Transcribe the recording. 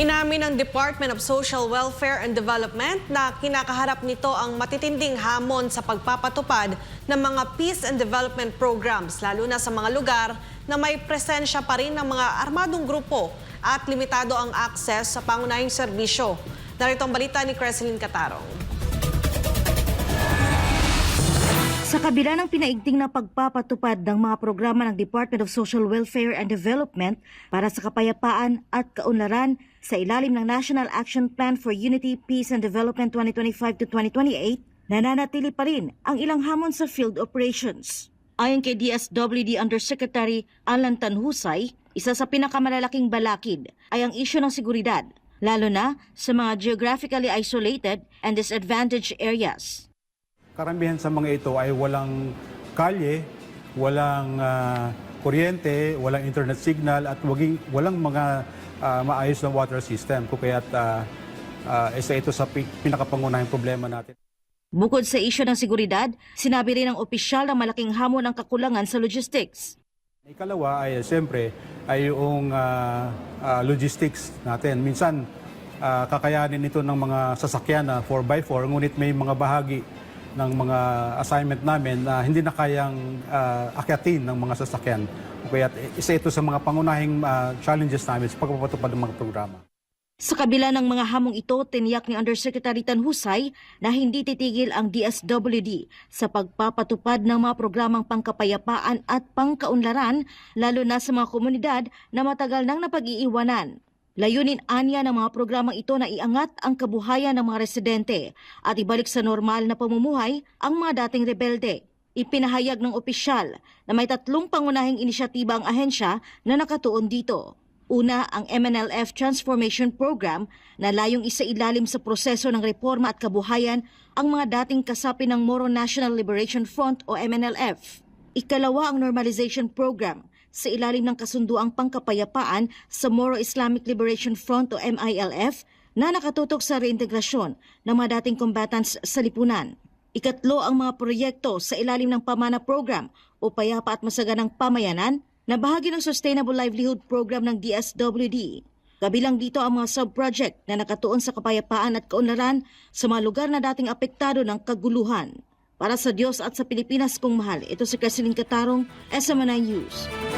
Inamin ng Department of Social Welfare and Development na kinakaharap nito ang matitinding hamon sa pagpapatupad ng mga peace and development programs, lalo na sa mga lugar na may presensya pa rin ng mga armadong grupo at limitado ang access sa pangunahing serbisyo. Narito ang balita ni Creseline Catarong. Kabila ng pinaigting na pagpapatupad ng mga programa ng Department of Social Welfare and Development para sa kapayapaan at kaunlaran sa ilalim ng National Action Plan for Unity, Peace and Development 2025 to 2028, nananatili pa rin ang ilang hamon sa field operations. Ayon kay DSWD Undersecretary Alan Tanhusay, isa sa pinakamalalaking balakid ay ang isyu ng seguridad, lalo na sa mga geographically isolated and disadvantaged areas. Karamihan sa mga ito ay walang kalye, walang ah, kuryente, walang internet signal at waging, walang mga ah, maayos na water system. Kung kaya't uh, isa ito sa pi- pinakapangunahing problema natin. Bukod sa isyu ng seguridad, sinabi rin ng opisyal na malaking hamon ang kakulangan sa logistics. Ikalawa ay siyempre ay yung ah, ah, logistics natin. Minsan ah, kakayanin ito ng mga sasakyan na 4x4 ngunit may mga bahagi ng mga assignment namin na hindi na kayang ah, akyatin ng mga sasakyan. Kaya isa ito sa mga pangunahing ah, challenges namin sa pagpapatupad ng mga programa. Sa kabila ng mga hamong ito, tiniyak ni Undersecretary Tanhusay na hindi titigil ang DSWD sa pagpapatupad ng mga programang pangkapayapaan at pangkaunlaran, lalo na sa mga komunidad na matagal nang napag-iiwanan. Layunin anya ng mga programang ito na iangat ang kabuhayan ng mga residente at ibalik sa normal na pamumuhay ang mga dating rebelde. Ipinahayag ng opisyal na may tatlong pangunahing inisyatiba ang ahensya na nakatuon dito. Una, ang MNLF Transformation Program na layong isailalim sa proseso ng reforma at kabuhayan ang mga dating kasapi ng Moro National Liberation Front o MNLF. Ikalawa, ang Normalization Program sa ilalim ng kasunduang pangkapayapaan sa Moro Islamic Liberation Front o MILF na nakatutok sa reintegrasyon ng mga dating combatants sa lipunan. Ikatlo ang mga proyekto sa ilalim ng Pamana Program o Payapa at Masaganang Pamayanan na bahagi ng Sustainable Livelihood Program ng DSWD. Kabilang dito ang mga sub-project na nakatuon sa kapayapaan at kaunlaran sa mga lugar na dating apektado ng kaguluhan. Para sa Diyos at sa Pilipinas kong mahal, ito si Creseline Katarong, SMNI News.